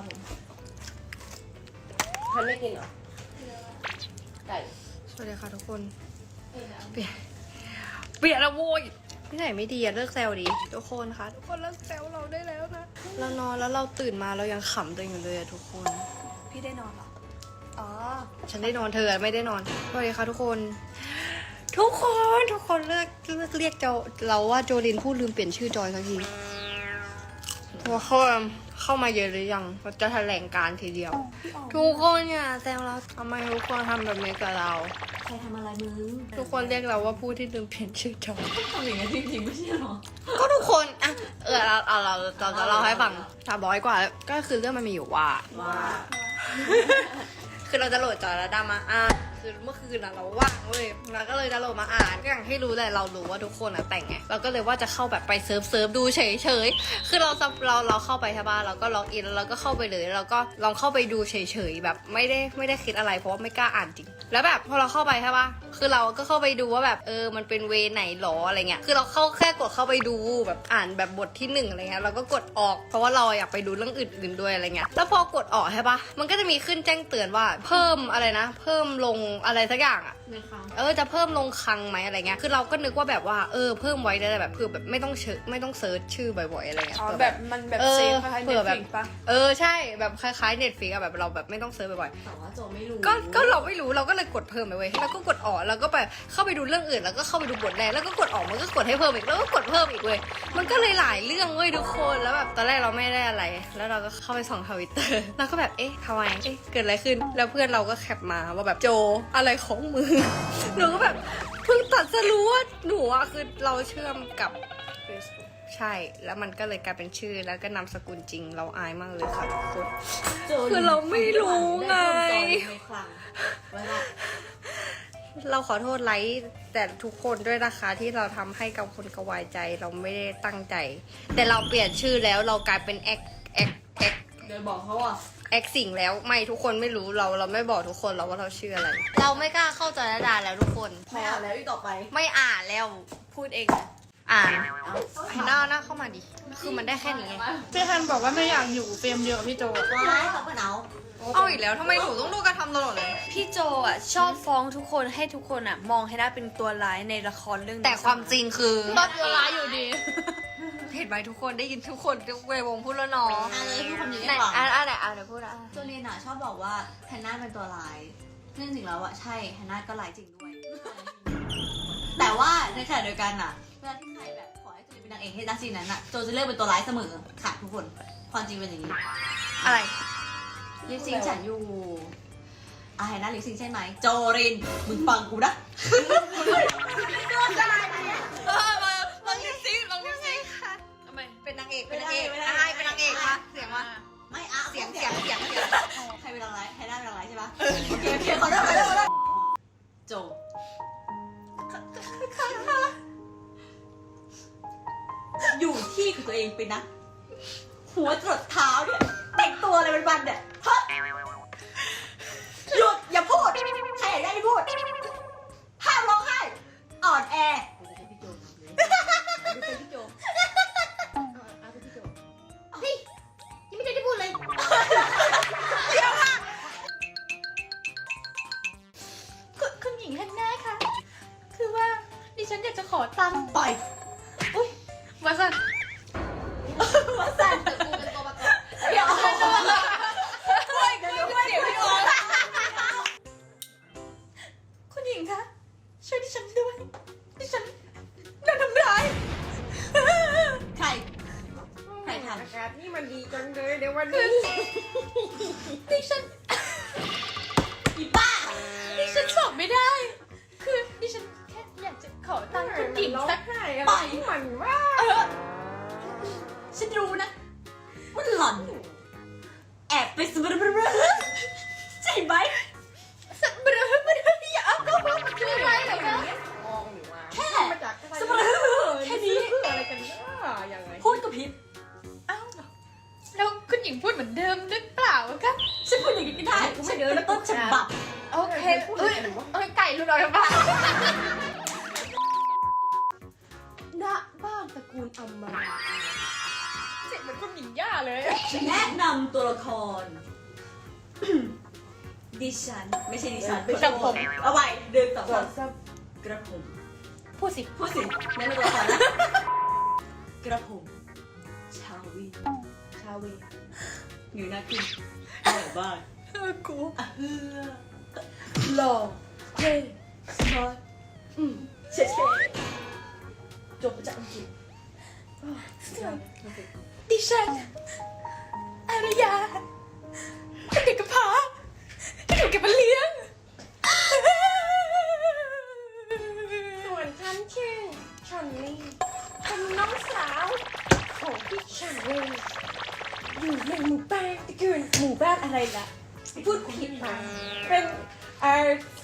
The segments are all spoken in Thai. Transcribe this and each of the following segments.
ครับผมฉันไม่กินเหรอไก่สวัสดีค่ะทุกคน เปลี่ยน เปลี่ยนแล้วโว้ยที่ไหนไม่ดีอะเลิกแซวดีทุกคนคะทุกคนเลิกแซวเราได้แล้วนะ เรานอนแล้วเราตื่นมาเรายังขำตัวเองอยู่เลยอะทุกคน พี่ได้นอนเหรอ อ๋อ ฉันได้นอนเธอไม่ได้นอนสวัสดีค่ะทุกคน ทุกคนทุกคนเลิกเลิกเรียกเจ้าเราว่าโจลินพูดลืมเปลี่ยนชื่อจอยสักทีเพราะว่า เข้าเข้ามาเยอะหรือยังเราจะแถลงการทีเดียว ทุกคนเนี่ยแซวเราทำไมทุกคนทำแบบนี้กับเรา ใครทำอะไรมึงทุกคนเรียกเราว่าผู้ที่ลืมเปลี่ยนชื่อจอยทำอย่างนี้นจริงๆไม่ใช่เหรอ ก็ทุกคนอะเออเราเอาเราเราเราเราให้ฟังสามร้อยกว่าก็คือเรื่องมันมีอยู่ว่า ว่า คือเราจะโหลดจอแล้วดามาอ่าน คือเมื่อคืนน่ะเราว่างเว้ยเราก็เลยจะโหลดมาอ่านก็อย่างที่รู้แหละเรารู้ว่าทุกคนอะแต่งไงเราก็เลยว่าจะเข้าแบบไปเซิร์ฟเซิร์ฟดูเฉยเฉยคือเราเราเราเข้าไปใช่ป่ะเราก็ล็อกอินแล้วเราก็เข้าไปเลยเราก็ลองเข้าไปดูเฉยเฉยแบบไม่ได้ไม่ได้คิดอะไรเพราะว่าไม่กล้าอ่านจริง แล้วแบบพอเราเข้าไปใช่ป่ะคือเราก็เข้าไปดูว่าแบบเออ มันเป็นเวไหนหรออะไรเงี้ย คือเราเข้าแค่กดเข้าไปดูแบบอ่านแบบบทที่หนึ่งอะไรเงี้ย เราก็กดออกเพราะว่าเราอยากไปดูเรื่องอื่นๆด้วยอะไรเงี้ย แล้วพอกดออกใช่ป่ะมันก็จะมีขึ้นแจ้งเตือนว่าเพิ่มอะไรนะ เพิ่มลงอะไรสักอย่างอะในครั้งเออจะเพิ่มลงคลังไหมอะไรเงี้ย คือเราก็นึกว่าแบบว่าเออเพิ่มไว้ได้แบบเผื่อแบบไม่ต้องเชิไม่ต้องเซิร์ชชื่อบ่อยๆอะไรเงี้ยอ๋อเผื่อแบบมันแบบเออเซฟคล้ายๆเผื่เน็อตแบบฟลิกปะเออใช่แบบคล้ายๆเน็ตฟิกอะแบบเราแบบไม่ต้องเซิร์ชบ่อยแต่ว่าโจไม่รู้ๆก็ก็เราไม่รู้เราก็เลยกดเพิ่มไปเว้ยแล้วก็กดออกแล้วก็ไปเข้าไปดูเรื่องอื่น แล้วก็เข้าไปดูบทแรกแล้วก็กดออกมันก็กดให้เพิ่มอีกแล้วก็กดเพิ่มอีกเว้ยมันก็เลยหลายเรื่องเว้ยทุกคนแล้วแบบตอนแรกเราไม่ได้อะไร แล้วเราก็เข้าไปส่องทวิตเตอร์แล้วก็แบบเอ๊ะทำไมเอ๊ะเกิดอะไรขึ้น แล้วเพื่อนเราก็แคปมาว่าแบบโจอะไรของมือหนูก็แบบเพิ่งตัดสรู้ว่าหนูอะคือเราเชื่อมกับ Facebook ช่ แล้วมันก็เลยกลายเป็นชื่อแล้วก็นามสกุลจริงเราอายมากเลยค่ะทุกคนโจคือเราไม่รู้ไงได้เพิ่มจอยในครั้งไว้ละเราขอโทษไลท์แต่ทุกคนด้วยนะคะที่เราทำให้กับคนกระวายใจเราไม่ได้ตั้งใจ แต่เราเปลี่ยนชื่อแล้วเรากลายเป็นแอคแอคแอคเดี๋ยวบอกเขาอะแอคสิ่งแล้วไม่ทุกคนไม่รู้เราเราไม่บอกทุกคนเราว่าเราชื่ออะไร เราไม่กล้าเข้าจอยดาแล้วทุกคน ไม่อ่านแล้วอีกต่อไป ไม่อ่านแล้วพูดเอง เลยอ่านหน้าหน้าเข้ามาดิ คือมันได้แค่นี้ไงพี่ฮันบอกว่าไม่อยากอยู่เฟรมเดียวกับพี่โจว้ายเขาก็เอาเอาอีกแล้วทำไมหนูต้องดูการทำตลอดเลย พี่โจอะชอบฟ้องทุกคนให้ทุกคนอะ มองให้ได้เป็นตัวร้ายในละครเรื่องนี้แต่ความจริงคือก็ตัวร้ายอยู่ดีเห็นไหมทุกคนได้ยินทุกคนทุกเววงพูดแล้วเนาะอะเลยพูดคำนี้ไหนดีกว่าอะอะไหนอะเดี๋ยวพูดอะโจเลียนอะชอบบอกว่าแฮนนาเป็นตัวร้ายซึ่งจริงๆแล้วอะใช่แฮนนาก็ร้ายจริงด้วย แต่ว่าในขณะเดียวกันอะเวลาที่ใครแบบขอให้โจเลียนเป็นนางเอกให้ดักซีนนั้นอะโจจะเลือกเป็นตัวร้ายเสมอค่ะทุกคนความจริงเป็นอย่างนี้อะไรลิปซิงค์ฉันอยู่อะแฮนนาลิปซิงค์ใช่ไหมโจรินมึงฟังกูนะเออมาลองลิปซิงลองลิปซิงค่ะทำไมเป็นนางเอกเป็นนางเอกไม่ได้อะไม่ได้ให้เป็นนางเอกมาเสียงมาไม่อะเสียงเสียงเสียงเสียงใครเป็นนางร้ายแฮนนาเป็นนางร้ายใช่ปะโอเคโอเคขอโทษขอโทษขอโทษโจ อยู่ที่ของตัวเองไปนะ หัวจรดเท้าเนี่ย แต่งตัวอะไรเป็นบันเนี่ยฮะหยุดอย่าพูด ใครอยากได้ไม่พูด โอเคเอ้ยเอ้ยไก่หลุดออกจากบ้านณบ้านตระกูลอัมมาเจ็บมือนคุณหญิงย่าเลยแนะนำตัวละคร ดิฉัน ไม่ใช่ดิฉันไม่ใช่ผมเอาไว้เดินต่อสองไปสามกระผมพูดสิพูดสิแนะนำตัวละครนะกระผม ชาวีชาเวอยู่หน้าขึ้นแม่บ้านกูอะเฮือ หล่อเท่สมาร์ทอืมเช่เช่จบมาจากอังกฤษดิฉันอารยาเป็นเด็กกำพร้าที่ถูกเก็บมาเลี้ยง ส่วนฉันชื่อชอนลี่เป็นน้องสาวของพี่ชาเวอยู่ในหมู่บ้านตะกูลหมู่บ้านอะไรล่ะ พูดผิดมาเป็น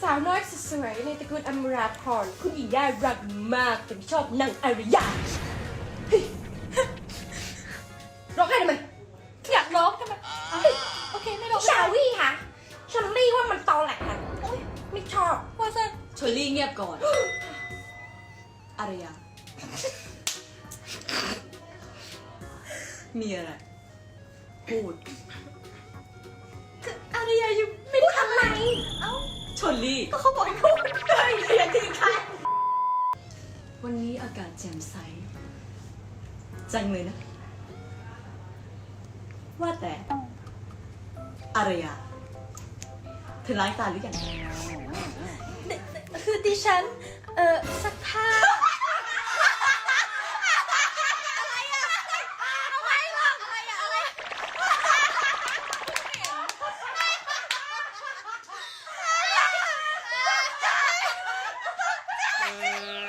สาวน้อยสวยในตระกูลอมราพรคุณหญิงได้รักมากแต่ไม่ชอบนางอารยา ลลี่ ก็เขาบอกให้พูดเฮ้ยเสียงที่ใครวันนี้อากาศแจ่มใส จังเลยนะ ว่าแต่ อารยาเธอล้างตาหรือยังคือดิฉัน เอ่อซักผ้า Yeah.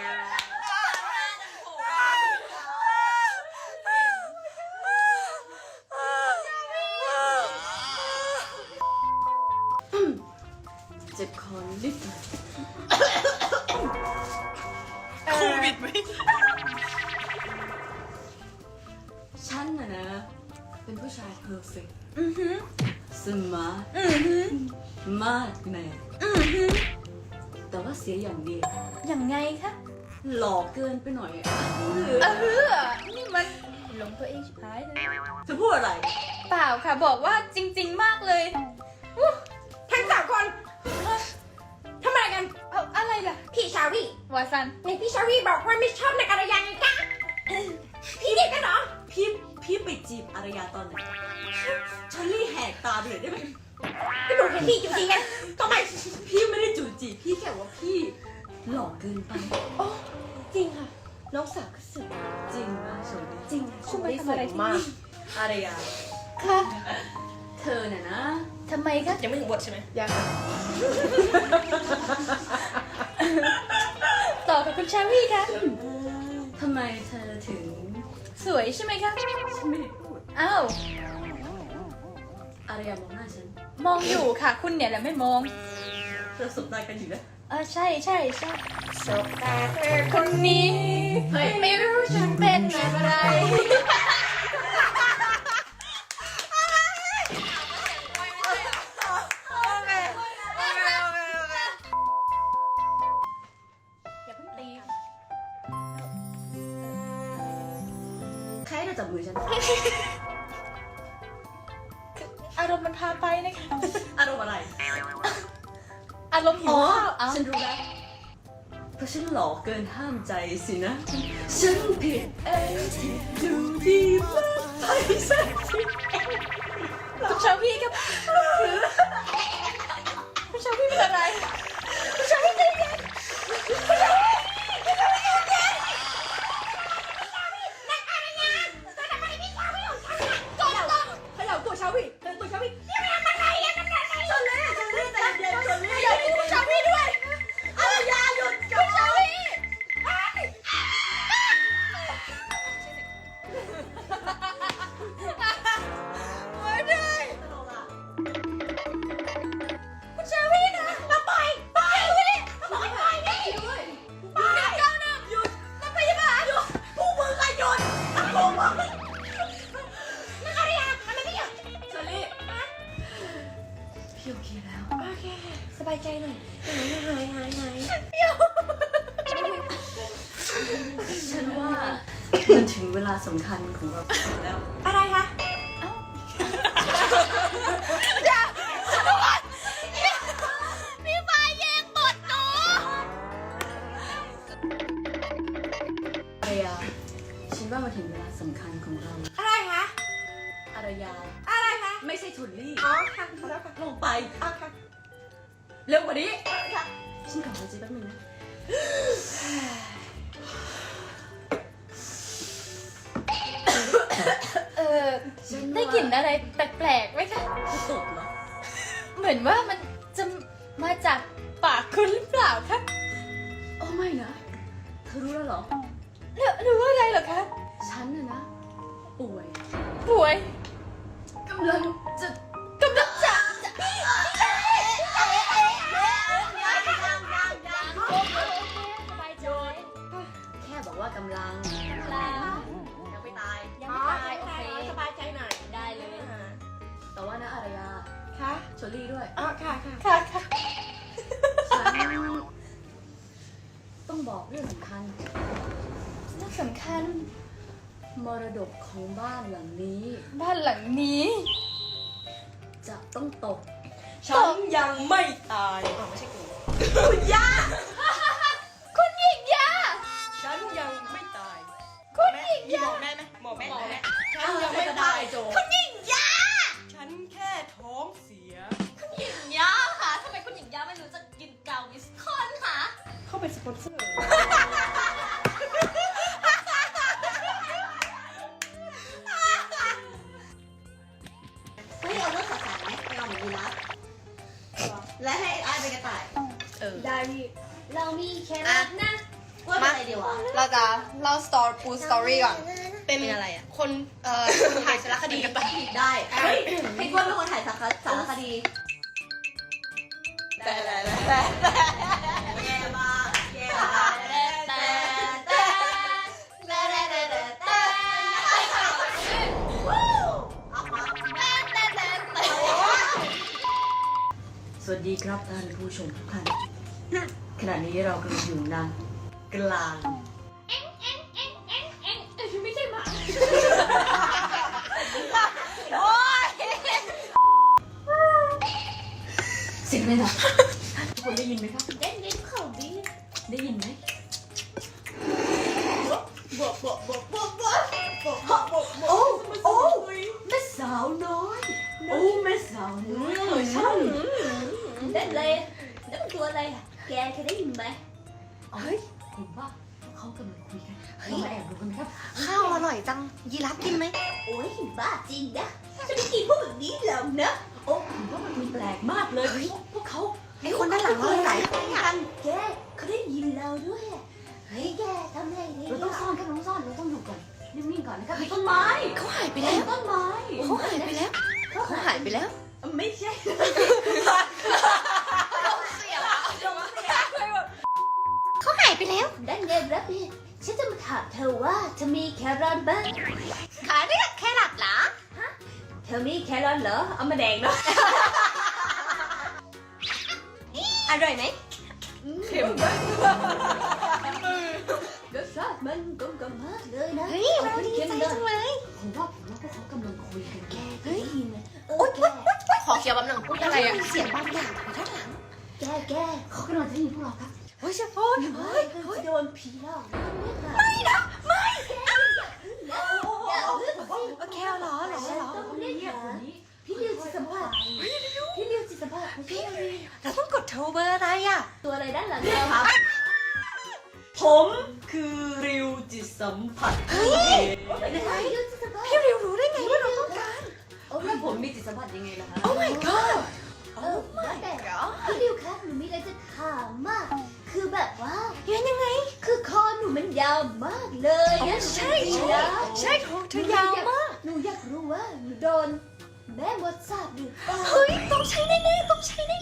สียอย่างเดียวยังไงคะหล่อเกินไปหน่อยอะเออหือนี่มันหลงตัวเองชิบหายเลยเธอพูดอะไร เปล่าค่ะบอกว่าจริง ๆ มากเลยทั้งสามคนทำไมกัน เอาอะไรล่ะพี่ชาวี่วาซันในพี่ชาวี่บอกว่าไม่ชอบนางอารยาไงกะพี่เด็กกันเหรอพี่พี่ไปจีบอารยาตอนไหนชลลี่แหกตาไปเลยได้ไหม ก็หนูเห็นพี่จริงๆไงทำไมพี่ไม่ได้จูบจีบพี่แค่ว่าพี่หล่อเกินไปโอ้จริงค่ะ น้องสาวก็สวยจริงมากชลลี่จริงคุณมาทำอะไรที่นี่อารยาค่ะเธอเนี่ยนะทำไมคะยังไม่ถึงบทใช่ไหมยังต่อกับคุณชาวี่คะทำไมเธอถึงสวยใช่ไหมคะฉันไม่ได้พูดอ้าวอารยามองหน้าฉัน มองอยู่ค่ะ คุณเนี่ยแหละไม่มอง เราสบตากันอยู่นะเออใช่ใช่ใช่สบตาเธอคนนี้ เฮ้ยไม่รู้ฉันเป็นอะไร อย่าเพิ่งตีใครให้เธอจับมือฉันอารมณ์มันพาไปนะคะ อารมณ์อะไร อารมณ์หิวอ๋อ ข้าวเอาฉันรู้แล้ว เพราะฉันหล่อเกินห้ามใจสินะ ฉันผิดเองที่ดูดีมากไปสักทีคุณชาวี่ครับคุณชาวี่เป็นอะไร สำคัญของเราแล้วอะไรคะอ้าวรยาฉันว่ามาถึงเวลาสำคัญของเรา อะไรคะอารยา อะไรคะไม่ใช่ทุนลี่อ๋อค่ะขอโทค่ะลงไปอ๋อค่ะเร็วกว่านี้ ค่ะ ฉันกลับมาจีบแป๊บนึงนะ เออได้กลิ่นอะไรแปลกๆไหมคะจะตดเหรอเหมือนว่ามันจะมาจากปากคุณหรือเปล่าคะโอ้ไม่นะ เธอรู้แล้วเหรอ แล้วรู้ว่าอะไรเหรอคะ ฉันน่ะนะ ป่วยป่วยกำลังจะกำลังจะส ค่ะค่ะค่ะค่ะฉันต้องบอกเรื่องสำคัญเรื่องสำคัญ มรดกของบ้านหลังนี้ บ้านหลังนี้ จะต้องตก ฉันยังไม่ตายอ๋อไม่ใช่กูคุณหญิงยาฉันยังไม่ตาย คุณหญิงยาบอกแม่ไหมบอกแม่บอกแม่ฉันอ้าวยังไม่จะตาได้ยโจคุณหญิงยาฉันแค่ท้องาไปสปอนเซอร์เฮ้ยเอาเรื่องสดใสไหมไปเอาหมูยีราฟและให้ไอ้ายเป็นกระต่ายเออ ได้พี่เรามีแครอทนะว่าเป็นอะไรดีวะ เราจะเล่าสตอรี่ปูสตอรี่ก่อน เป็นเป็นอะไรอะ คนเอ่อถ่ายสารคดีกันไปได้เฮ้ยให้กล้วยเป็นคนถ่ายสารคสารคดีแต่แต่แต่แย่ สวัสดีครับท่านผู้ชมทุกท่านขณะนี้เรากำลังอยู่นางกลางไม่ใช่หมาเสียงอะไรนะทุกคนได้ยินไหมครับเล่นเล่นเขาดี ได้ยินไหมบวกบวกบวกบวกบวกบวกบวกบวกโอ้โอ้แม่สาวน้อยโอ้แม่สาวน้อยใช่เล่นเลยนั่นมันตัวอะไรอะแกเคยได้ยินไหมเฮ้ยผมว่าพวกเขากำลังคุยกันเรามาแอบดูกันครับข้าวอร่อยจังยีราฟกินไหมโอ้ยบ้าจริงนะจะไม่กินพวกแบบนี้หรอกนะโอ้ผมว่ามันแปลกมากเลยพวกเขาไอคนด้านหลังเราไหนกันแก ซ่อนก็ต้องซ่อนเราต้องอยู่ก่อนนิ่งๆก่อนนะครับต้นไม้เขาหายไปแล้ว เฮ้ยเราดีใจจังเลยผมว่าผมว่าพวกเขากำลังคุยกันแกเฮ้ยเออแกขอเคี้ยวแป๊บหนึงอะไรอะเสียงบางอย่างอยู่ด้านหลังแกแกเขากำลังจะได้ยินพวกเราครับเฮ้ยเชฟโฟนเฮ้ยเฮ้ยโดนผีหลอกไม่นะไม่อย่าพึ่งสิโอเคเหรอเหรอฉันเหรอต้องเรียกเงียบหากว่านี้พี่ริวจิตสัมผัสพี่ริวจิตสัมผัสพี่ริวเราต้องกดโทรเบอร์อะไรอะตัวอะไรด้านหลังเราครับ ผมคือริวจิตสัมผัสเฮ้ยพี่ริวจิตสัมผัสพี่ริวรู้ได้ไงว่าเราต้องการโอ้แล้วผมมีจิตสัมผัสยังไงล่ะฮะโอ้ my god เออว่าแต่พี่ริวครับหนูมีอะไรจะถามมาก คือแบบว่ายังยังไง คือคอหนูมันยาวมากเลยนะใช่ใช่ใช่ของเธอยาวมาก หนูอยากรู้ว่าหนูโดน แม่มดสาบหรือเปล่าเฮ้ยต้องใช้แน่ๆต้องใช้แน่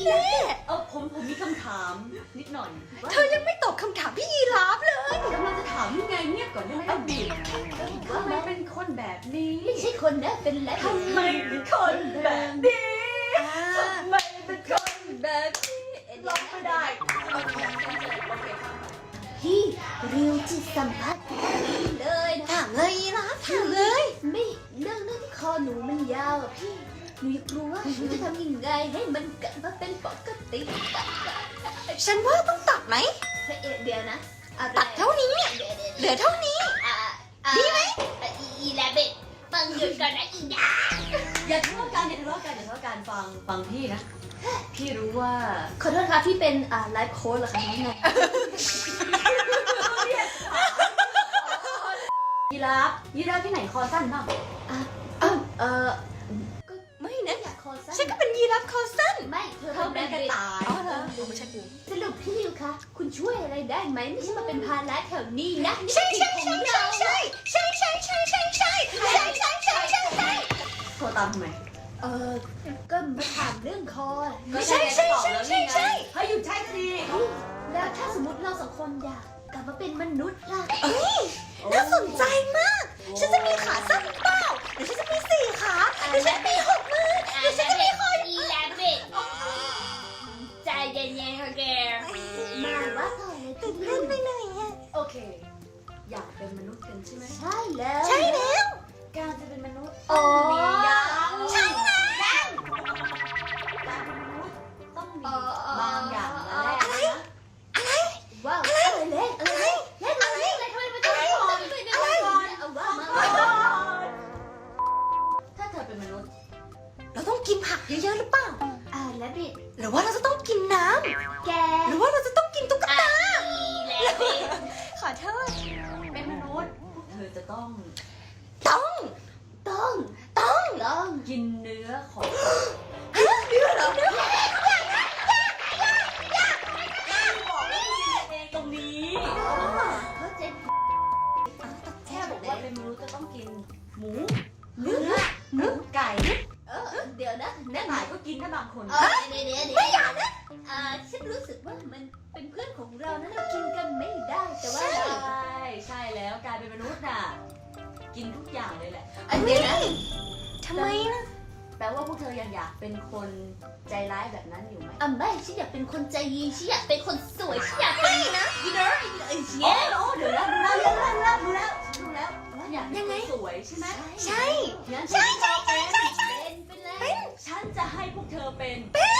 เออผมผมมีคำถามนิดหน่อยๆเธอยังไม่ตอบคำถามพี่ยีราฟเลย กำลังจะถามยังไงเงียบก่อนได้ไหมอดีตทำไมเป็นคนแบบนี้ไม่ใช่คนนะเป็นแรดทำไมเป็นคนแบบนี้ทำไมเป็นคนแบบนี้ร้องไม่ได้โอเคโอเคครับพี่ริวจิตสัมผัส อะพี่หนูอยากรู้ว่าหนูจะทำยังไงให้มันกลับมาเป็นปกติฉันว่าต้องตัดไหม เฮ้ยเดี๋ยวนะอะไรตัดเท่านี้เดี๋ยวเดี๋ยวเหลือเท่านี้ อ่าอ่าดีไหมอีแลเบตฟังหยุดก่อนนะอีดาอย่าทะเลาะกันอย่าทะเลาะกันอย่าทะเลาะกันฟังฟังพี่นะ พี่รู้ว่าขอโทษค่ะพี่เป็นอ่าไลฟ์โค้ชเหรอคะน้องไงยีราฟยีราฟที่ไหนคอสั้นบ้างอะเออ เออไม่นะอยากคอสั้นฉันก็เป็นยีราฟคอสั้น ไม่เธอเธอเป็นกระต่ายอ๋อเหรอไม่ใช่กูสรุปพี่ลิวคะ คุณช่วยอะไรได้ไหมไม่ใช่มาเป็นภาระแถวนี้นะนี่ใช่เป็นใช่ถิ่นใช่ของใช่เราใช่ใช่ใช่ใช่ใช่ใช่ใช่ใช่ใช่ใช่ใช่โทรตามทำไมเออก็มาถามเรื่องคอก็ใช่ใช่ใช่ใช่ใช่เฮ้ยหยุดใช่สักทีแล้วถ้าสมมติเราสองคนอยากกลับมาเป็นมนุษย์ล่ะเอ้ยน่าสนใจมาก ฉันจะมีขาสั้นหรือเปล่า อยากเป็นมนุษย์กันใช่ไหมใช่แล้วใช่แล้วการจะเป็นมนุษย์อ๋อมียังใช่แล้วการเป็นมนุษย์ต้องมีบางอย่างมาแลกนะว้าวอะไรเล่นอะไรเล่นอะไรเล่นอะไรทำไมมันต้องให้หอมด้วยเนี่ยอะไรเอาว่ามาถ้าเธอเป็นมนุษย์ เราต้องกินผักเยอะๆหรือเปล่าอ่าแล้วบิดหรือว่าเราจะต้องกินน้แกำหรือว่าเราจะต้องกินตุ๊กตาอีแล้วบิดขอโทษ ต้องต้องต้องต้องต้องกินเนื้อของเนื้อเนื้อเหรอเนื้อเองตรงนี้เขาใจแค่บอกว่าเป็นมนุษย์จะต้องกินหมูเนื้อหมูไก่เออเดี๋ยวนะแม่หมายก็กินนะบางคนเออเดี๋ยวเดี๋ยวเดี๋ยวไม่อยากนะอ่าฉันรู้สึกว่ามันเป็นเพื่อนของเรานะเรากินกันไม่ได้แต่ว่า ใช่ใช่แล้วกลายเป็นมนุษย์น่ะ กินทุกอย่างเลยแหละ อันเดี๋ยวนะทำไมนะแปลว่าพวกเธอยังอยากเป็นคนใจร้ายแบบนั้นอยู่ไหมอะไม่ฉันอยากเป็นคนใจดีฉันอยากเป็นคนสวยฉันอยากเป็นนะยูโน่ไอ้เชี่โอ้ยโหเดี๋ยวแล้วดูแล้วดูแล้วดูแล้วดูแล้วว่าอยากเป็นคนสวยใช่ไหมใช่งั้นใช่ใช่ใช่ใช่ใช่เป็นเป็นเลยฉันจะให้พวกเธอเป็น Make